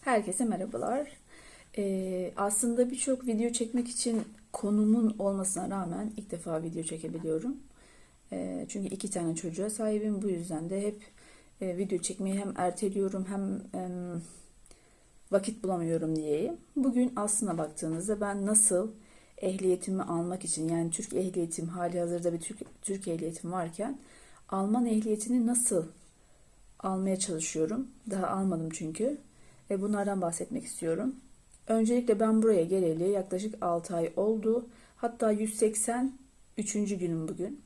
Herkese merhabalar. Ee, aslında birçok video çekmek için konumun olmasına rağmen ilk defa video çekebiliyorum. Ee, çünkü iki tane çocuğa sahibim. Bu yüzden de hep e, video çekmeyi hem erteliyorum hem em, vakit bulamıyorum diyeyim. Bugün aslına baktığınızda ben nasıl ehliyetimi almak için yani Türk ehliyetim hali hazırda bir Türk, Türk ehliyetim varken Alman ehliyetini nasıl almaya çalışıyorum. Daha almadım çünkü. Ve bunlardan bahsetmek istiyorum. Öncelikle ben buraya geleli yaklaşık 6 ay oldu. Hatta 183. günüm bugün.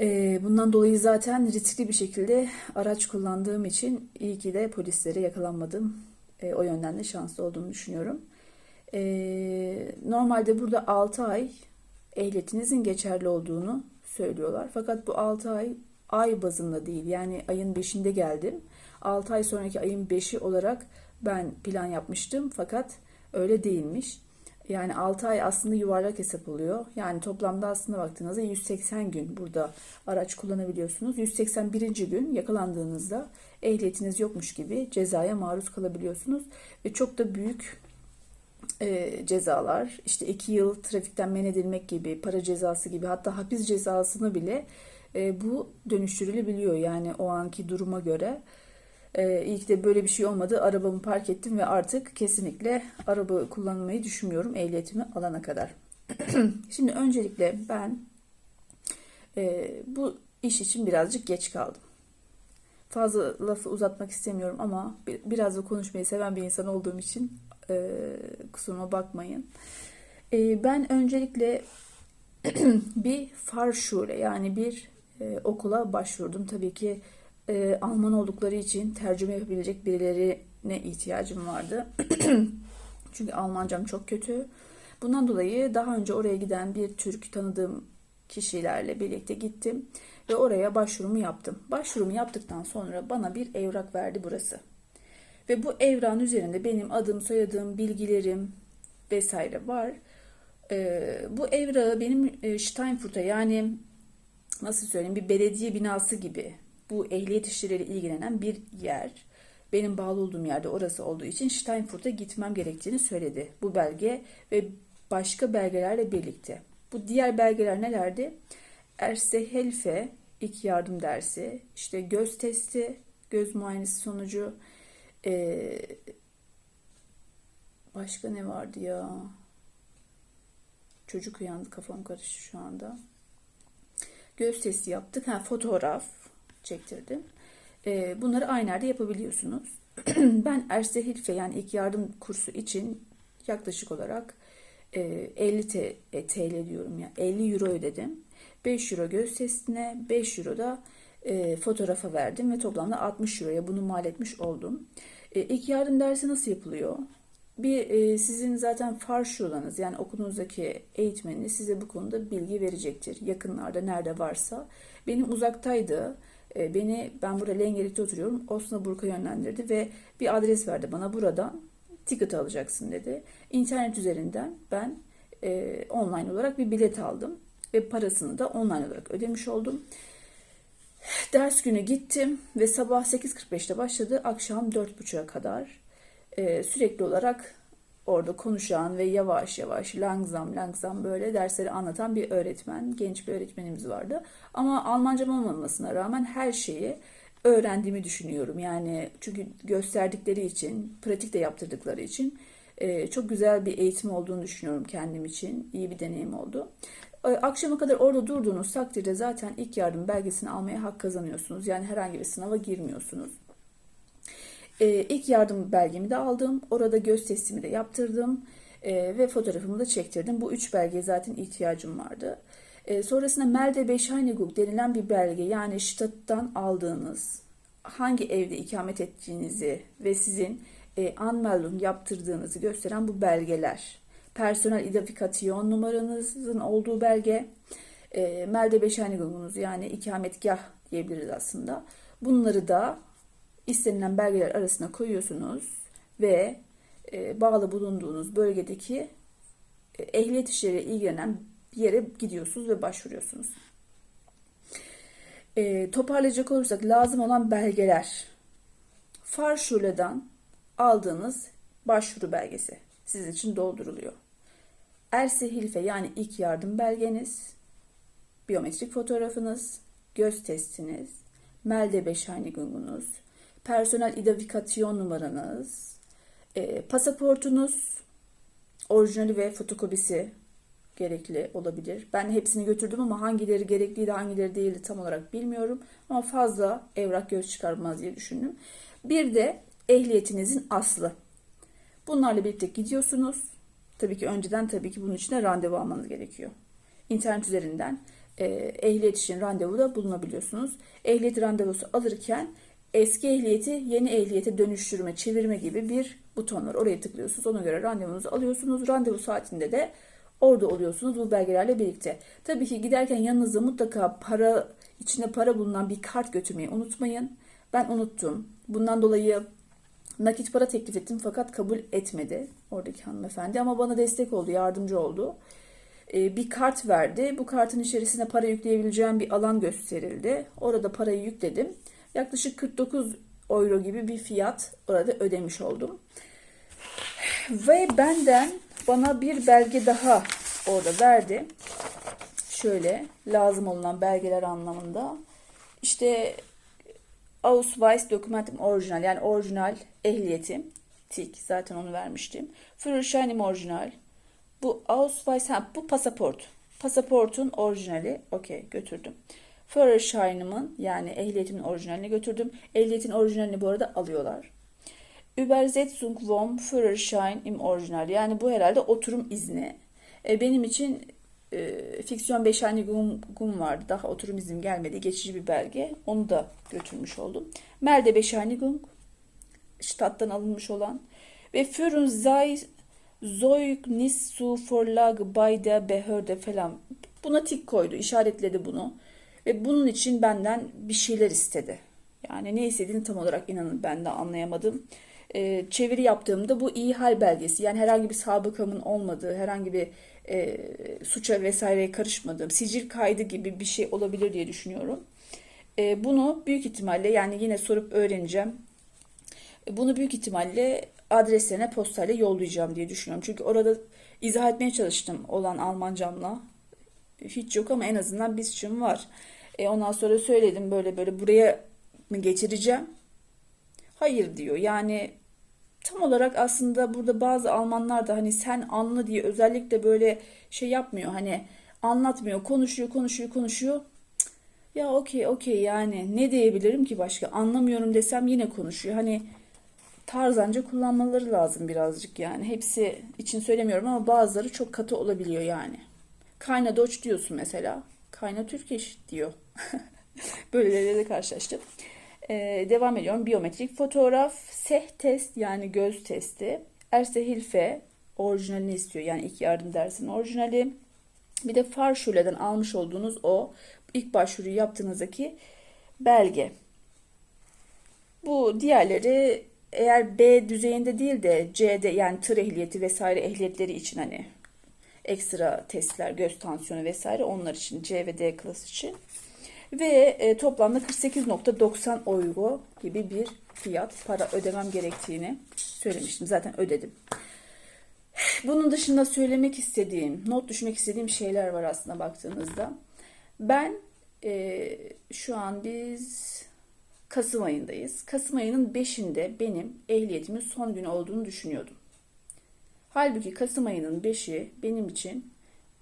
Ee, bundan dolayı zaten riskli bir şekilde araç kullandığım için iyi ki de polislere yakalanmadım. Ee, o yönden de şanslı olduğumu düşünüyorum. Ee, normalde burada 6 ay ehliyetinizin geçerli olduğunu söylüyorlar. Fakat bu 6 ay ay bazında değil. Yani ayın 5'inde geldim. 6 ay sonraki ayın 5'i olarak ben plan yapmıştım. Fakat öyle değilmiş. Yani 6 ay aslında yuvarlak hesap oluyor. Yani toplamda aslında baktığınızda 180 gün burada araç kullanabiliyorsunuz. 181. gün yakalandığınızda ehliyetiniz yokmuş gibi cezaya maruz kalabiliyorsunuz. Ve çok da büyük e, cezalar işte 2 yıl trafikten men edilmek gibi para cezası gibi hatta hapis cezasını bile e, bu dönüştürülebiliyor. Yani o anki duruma göre. E, ilk de böyle bir şey olmadı. Arabamı park ettim ve artık kesinlikle araba kullanmayı düşünmüyorum ehliyetimi alana kadar. Şimdi öncelikle ben e, bu iş için birazcık geç kaldım. Fazla lafı uzatmak istemiyorum ama bir- biraz da konuşmayı seven bir insan olduğum için e, kusuruma bakmayın. E, ben öncelikle bir Farschule yani bir e, okula başvurdum. Tabii ki e, Alman oldukları için tercüme yapabilecek birilerine ihtiyacım vardı. Çünkü Almancam çok kötü. Bundan dolayı daha önce oraya giden bir Türk tanıdığım kişilerle birlikte gittim ve oraya başvurumu yaptım. Başvurumu yaptıktan sonra bana bir evrak verdi burası. Ve bu evrakın üzerinde benim adım, soyadım, bilgilerim vesaire var. Ee, bu evrağı benim e, Steinfurt'a yani nasıl söyleyeyim bir belediye binası gibi bu ehliyet işleriyle ilgilenen bir yer. Benim bağlı olduğum yerde orası olduğu için Steinfurt'a gitmem gerektiğini söyledi bu belge ve başka belgelerle birlikte. Bu diğer belgeler nelerdi? Erste Hilfe, ilk yardım dersi, işte göz testi, göz muayenesi sonucu, ee, başka ne vardı ya? Çocuk uyandı kafam karıştı şu anda. Göz testi yaptık. Ha, fotoğraf çektirdim. Ee, bunları aynı yerde yapabiliyorsunuz. ben Erste Hilfe yani ilk yardım kursu için yaklaşık olarak e, 50 T- e, TL diyorum ya 50 euro ödedim. 5 euro göz testine 5 euro da e, fotoğrafa verdim ve toplamda 60 euroya bunu mal etmiş oldum. E, ilk yardım dersi nasıl yapılıyor? Bir e, sizin zaten farşulanız yani okulunuzdaki eğitmeniniz size bu konuda bilgi verecektir. Yakınlarda nerede varsa. Benim uzaktaydı. E, beni ben burada Lengelik'te oturuyorum. Osnabrück'a yönlendirdi ve bir adres verdi bana buradan ticket alacaksın dedi. İnternet üzerinden ben e, online olarak bir bilet aldım ve parasını da online olarak ödemiş oldum. Ders günü gittim ve sabah 8.45'te başladı. Akşam 4.30'a kadar e, sürekli olarak orada konuşan ve yavaş yavaş langsam langsam böyle dersleri anlatan bir öğretmen, genç bir öğretmenimiz vardı. Ama Almancam olmamasına rağmen her şeyi öğrendiğimi düşünüyorum. Yani çünkü gösterdikleri için, pratik de yaptırdıkları için e, çok güzel bir eğitim olduğunu düşünüyorum kendim için. İyi bir deneyim oldu. E, Akşama kadar orada durduğunuz takdirde zaten ilk yardım belgesini almaya hak kazanıyorsunuz. Yani herhangi bir sınava girmiyorsunuz. Ee, ilk yardım belgemi de aldım. Orada göz testimi de yaptırdım. Ee, ve fotoğrafımı da çektirdim. Bu üç belgeye zaten ihtiyacım vardı. Ee, sonrasında Melde Bescheinigung denilen bir belge yani ştattan aldığınız hangi evde ikamet ettiğinizi ve sizin e, Anmeldung yaptırdığınızı gösteren bu belgeler. Personel identifikasyon numaranızın olduğu belge. E, Melde Bescheinigung'unuz yani ikametgah diyebiliriz aslında. Bunları da istenilen belgeler arasına koyuyorsunuz ve e, bağlı bulunduğunuz bölgedeki e, ehliyet işleriyle ilgilenen bir yere gidiyorsunuz ve başvuruyorsunuz. E, toparlayacak olursak lazım olan belgeler Farşule'den aldığınız başvuru belgesi sizin için dolduruluyor. Erse Hilfe yani ilk yardım belgeniz, biyometrik fotoğrafınız, göz testiniz, Melde Bescheinigung'unuz, personel identifikasyon numaranız, e, pasaportunuz, orijinali ve fotokopisi gerekli olabilir. Ben hepsini götürdüm ama hangileri gerekliydi hangileri değildi tam olarak bilmiyorum. Ama fazla evrak göz çıkarmaz diye düşündüm. Bir de ehliyetinizin aslı. Bunlarla birlikte gidiyorsunuz. Tabii ki önceden tabii ki bunun için de randevu almanız gerekiyor. İnternet üzerinden e, ehliyet için randevuda bulunabiliyorsunuz. Ehliyet randevusu alırken eski ehliyeti yeni ehliyete dönüştürme, çevirme gibi bir buton var. Oraya tıklıyorsunuz. Ona göre randevunuzu alıyorsunuz. Randevu saatinde de orada oluyorsunuz bu belgelerle birlikte. Tabii ki giderken yanınızda mutlaka para içinde para bulunan bir kart götürmeyi unutmayın. Ben unuttum. Bundan dolayı nakit para teklif ettim fakat kabul etmedi oradaki hanımefendi ama bana destek oldu, yardımcı oldu. Ee, bir kart verdi. Bu kartın içerisine para yükleyebileceğim bir alan gösterildi. Orada parayı yükledim. Yaklaşık 49 euro gibi bir fiyat orada ödemiş oldum. Ve benden bana bir belge daha orada verdi. Şöyle lazım olan belgeler anlamında. İşte Ausweis Dokumentum orijinal yani orijinal ehliyetim. Tik zaten onu vermiştim. Führerscheinim orijinal. Bu Ausweis ha bu pasaport. Pasaportun orijinali. Okey götürdüm. Führerschein'imin yani ehliyetimin orijinalini götürdüm. Ehliyetin orijinalini bu arada alıyorlar. Übersetzung vom Führerschein im Orijinal. Yani bu herhalde oturum izni. E, benim için e, fiksiyon Bescheinigung'um vardı. Daha oturum iznim gelmedi. Geçici bir belge. Onu da götürmüş oldum. Melde Bescheinigung. Stadttan alınmış olan. Ve Führung sei Zeugnis zu Vorlage bei der Behörde falan. Buna tik koydu. işaretledi bunu. Ve bunun için benden bir şeyler istedi. Yani ne istediğini tam olarak inanın ben de anlayamadım. Ee, çeviri yaptığımda bu iyi hal belgesi. Yani herhangi bir sabıkamın olmadığı, herhangi bir e, suça vesaireye karışmadığım, sicil kaydı gibi bir şey olabilir diye düşünüyorum. E, bunu büyük ihtimalle yani yine sorup öğreneceğim. E, bunu büyük ihtimalle adreslerine postayla yollayacağım diye düşünüyorum. Çünkü orada izah etmeye çalıştım olan Almancamla. Hiç yok ama en azından biz için var. E, ondan sonra söyledim böyle böyle buraya mı geçireceğim? Hayır diyor. Yani tam olarak aslında burada bazı Almanlar da hani sen anla diye özellikle böyle şey yapmıyor. Hani anlatmıyor. Konuşuyor, konuşuyor, konuşuyor. Ya okey, okey yani ne diyebilirim ki başka? Anlamıyorum desem yine konuşuyor. Hani tarzanca kullanmaları lazım birazcık yani. Hepsi için söylemiyorum ama bazıları çok katı olabiliyor yani. Kayna Doç diyorsun mesela. Kayna Türkeş diyor. Böyleleriyle de karşılaştım. Ee, devam ediyorum. Biyometrik fotoğraf, SEH test yani göz testi. Erse Hilfe orijinalini istiyor. Yani ilk yardım dersinin orijinali. Bir de Farşule'den almış olduğunuz o ilk başvuruyu yaptığınızdaki belge. Bu diğerleri eğer B düzeyinde değil de C'de yani tır ehliyeti vesaire ehliyetleri için hani ekstra testler, göz tansiyonu vesaire onlar için C ve D klas için. Ve e, toplamda 48.90 euro gibi bir fiyat para ödemem gerektiğini söylemiştim. Zaten ödedim. Bunun dışında söylemek istediğim, not düşmek istediğim şeyler var aslında baktığınızda. Ben e, şu an biz Kasım ayındayız. Kasım ayının 5'inde benim ehliyetimin son günü olduğunu düşünüyordum. Halbuki Kasım ayının 5'i benim için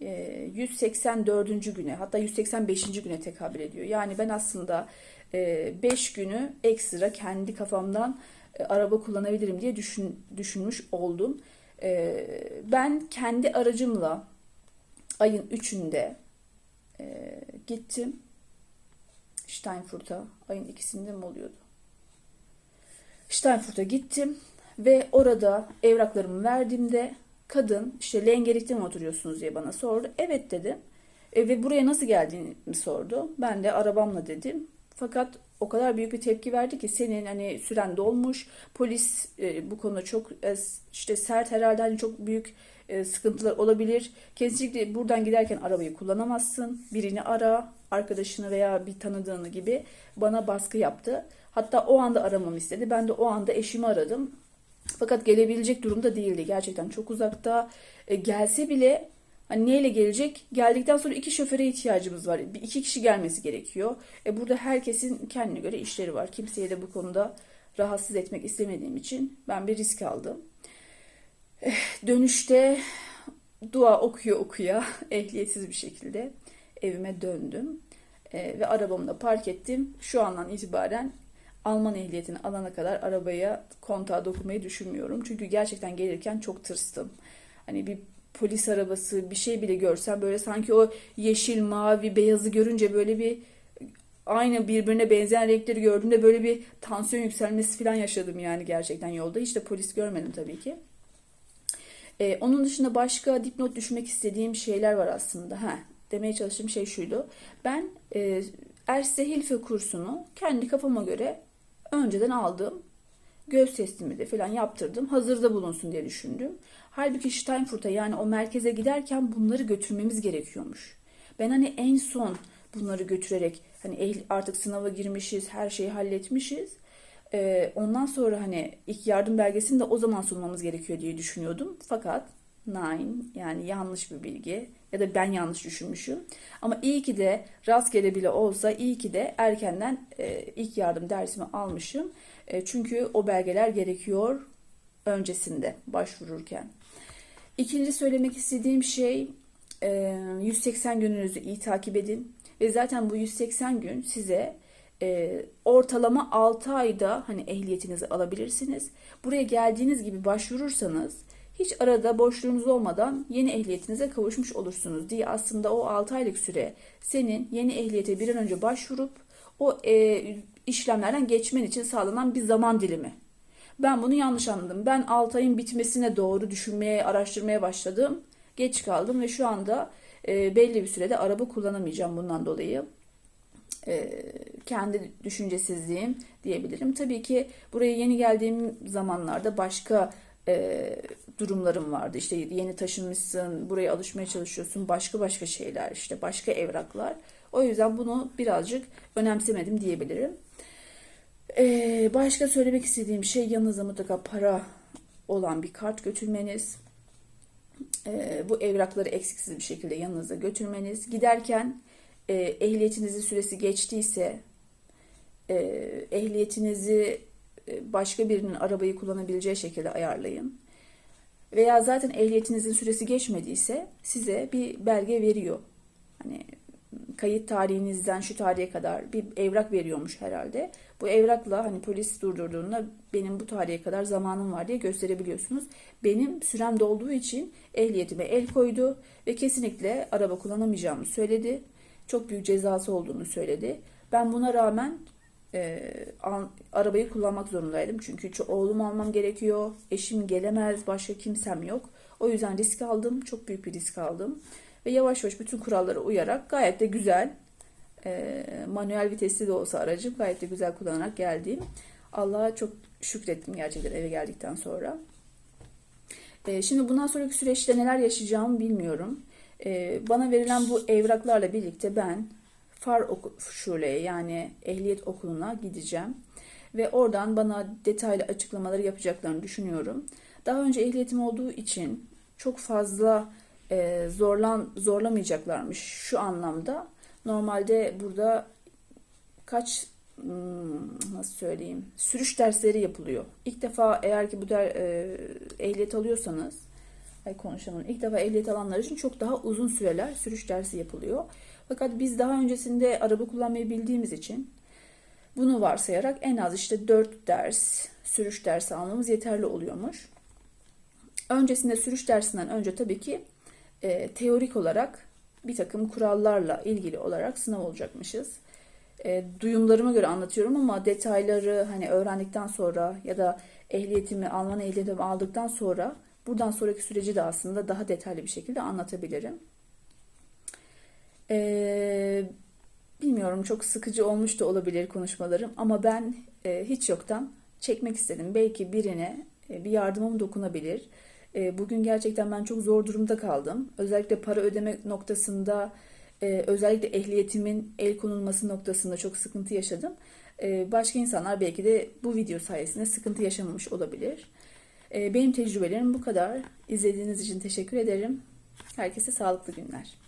184. E, güne hatta 185. güne tekabül ediyor. Yani ben aslında 5 e, günü ekstra kendi kafamdan e, araba kullanabilirim diye düşün, düşünmüş oldum. Ben kendi aracımla ayın 3'ünde gittim Steinfurt'a. Ayın ikisinde mi oluyordu? Steinfurt'a gittim ve orada evraklarımı verdiğimde kadın işte Lengerik'te mi oturuyorsunuz diye bana sordu. Evet dedim. E, ve buraya nasıl geldiğini sordu. Ben de arabamla dedim. Fakat o kadar büyük bir tepki verdi ki senin hani süren dolmuş. Polis e, bu konuda çok e, işte sert herhalde hani çok büyük e, sıkıntılar olabilir. Kesinlikle buradan giderken arabayı kullanamazsın. Birini ara, arkadaşını veya bir tanıdığını gibi bana baskı yaptı. Hatta o anda aramamı istedi. Ben de o anda eşimi aradım. Fakat gelebilecek durumda değildi. Gerçekten çok uzakta. E, gelse bile hani neyle gelecek? Geldikten sonra iki şoföre ihtiyacımız var. Bir, iki kişi gelmesi gerekiyor. E, burada herkesin kendine göre işleri var. Kimseye de bu konuda rahatsız etmek istemediğim için ben bir risk aldım. Eh, Dönüşte dua okuya okuya ehliyetsiz bir şekilde evime döndüm. E, ve arabamı da park ettim. Şu andan itibaren Alman ehliyetini alana kadar arabaya kontağa dokunmayı düşünmüyorum. Çünkü gerçekten gelirken çok tırstım. Hani bir polis arabası bir şey bile görsem böyle sanki o yeşil, mavi, beyazı görünce böyle bir aynı birbirine benzeyen renkleri gördüğümde böyle bir tansiyon yükselmesi falan yaşadım yani gerçekten yolda. Hiç de polis görmedim tabii ki. Ee, onun dışında başka dipnot düşmek istediğim şeyler var aslında. Ha, demeye çalıştığım şey şuydu. Ben e, Erste Hilfe kursunu kendi kafama göre önceden aldım. Göz testimi de falan yaptırdım. Hazırda bulunsun diye düşündüm. Halbuki Steinfurt'a yani o merkeze giderken bunları götürmemiz gerekiyormuş. Ben hani en son bunları götürerek hani ehl- artık sınava girmişiz, her şeyi halletmişiz. Ee, ondan sonra hani ilk yardım belgesini de o zaman sunmamız gerekiyor diye düşünüyordum. Fakat nine yani yanlış bir bilgi ya da ben yanlış düşünmüşüm. Ama iyi ki de rastgele bile olsa iyi ki de erkenden e, ilk yardım dersimi almışım. E, çünkü o belgeler gerekiyor öncesinde başvururken. İkinci söylemek istediğim şey e, 180 gününüzü iyi takip edin. Ve zaten bu 180 gün size e, ortalama 6 ayda hani ehliyetinizi alabilirsiniz. Buraya geldiğiniz gibi başvurursanız hiç arada boşluğunuz olmadan yeni ehliyetinize kavuşmuş olursunuz diye aslında o 6 aylık süre senin yeni ehliyete bir an önce başvurup o e, işlemlerden geçmen için sağlanan bir zaman dilimi. Ben bunu yanlış anladım. Ben 6 ayın bitmesine doğru düşünmeye, araştırmaya başladım. Geç kaldım ve şu anda e, belli bir sürede araba kullanamayacağım bundan dolayı. E, kendi düşüncesizliğim diyebilirim. Tabii ki buraya yeni geldiğim zamanlarda başka e, durumlarım vardı. İşte yeni taşınmışsın, buraya alışmaya çalışıyorsun, başka başka şeyler, işte başka evraklar. O yüzden bunu birazcık önemsemedim diyebilirim. Ee, başka söylemek istediğim şey yanınıza mutlaka para olan bir kart götürmeniz. Ee, bu evrakları eksiksiz bir şekilde yanınıza götürmeniz. Giderken e, ehliyetinizin süresi geçtiyse e, ehliyetinizi başka birinin arabayı kullanabileceği şekilde ayarlayın. Veya zaten ehliyetinizin süresi geçmediyse size bir belge veriyor. Hani kayıt tarihinizden şu tarihe kadar bir evrak veriyormuş herhalde. Bu evrakla hani polis durdurduğunda benim bu tarihe kadar zamanım var diye gösterebiliyorsunuz. Benim sürem dolduğu için ehliyetime el koydu ve kesinlikle araba kullanamayacağımı söyledi. Çok büyük cezası olduğunu söyledi. Ben buna rağmen e, an, arabayı kullanmak zorundaydım. Çünkü oğlumu almam gerekiyor. Eşim gelemez, başka kimsem yok. O yüzden risk aldım. Çok büyük bir risk aldım. Ve yavaş yavaş bütün kurallara uyarak gayet de güzel e, manuel vitesli de olsa aracım gayet de güzel kullanarak geldim. Allah'a çok şükrettim gerçekten eve geldikten sonra. E, şimdi bundan sonraki süreçte neler yaşayacağımı bilmiyorum. E, bana verilen bu evraklarla birlikte ben far şuleye yani ehliyet okuluna gideceğim. Ve oradan bana detaylı açıklamaları yapacaklarını düşünüyorum. Daha önce ehliyetim olduğu için çok fazla e, zorlan zorlamayacaklarmış şu anlamda. Normalde burada kaç hmm, nasıl söyleyeyim sürüş dersleri yapılıyor. İlk defa eğer ki bu der, e, ehliyet alıyorsanız ay konuşalım. İlk defa ehliyet alanlar için çok daha uzun süreler sürüş dersi yapılıyor. Fakat biz daha öncesinde araba kullanmayı bildiğimiz için bunu varsayarak en az işte 4 ders sürüş dersi almamız yeterli oluyormuş. Öncesinde sürüş dersinden önce tabii ki e, teorik olarak bir takım kurallarla ilgili olarak sınav olacakmışız. E, duyumlarıma göre anlatıyorum ama detayları hani öğrendikten sonra ya da ehliyetimi, Alman ehliyetimi aldıktan sonra buradan sonraki süreci de aslında daha detaylı bir şekilde anlatabilirim. E, bilmiyorum çok sıkıcı olmuş da olabilir konuşmalarım ama ben e, hiç yoktan çekmek istedim. Belki birine e, bir yardımım dokunabilir. E, bugün gerçekten ben çok zor durumda kaldım. Özellikle para ödeme noktasında, e, özellikle ehliyetimin el konulması noktasında çok sıkıntı yaşadım. E, başka insanlar belki de bu video sayesinde sıkıntı yaşamamış olabilir. Ee, benim tecrübelerim bu kadar. İzlediğiniz için teşekkür ederim. Herkese sağlıklı günler.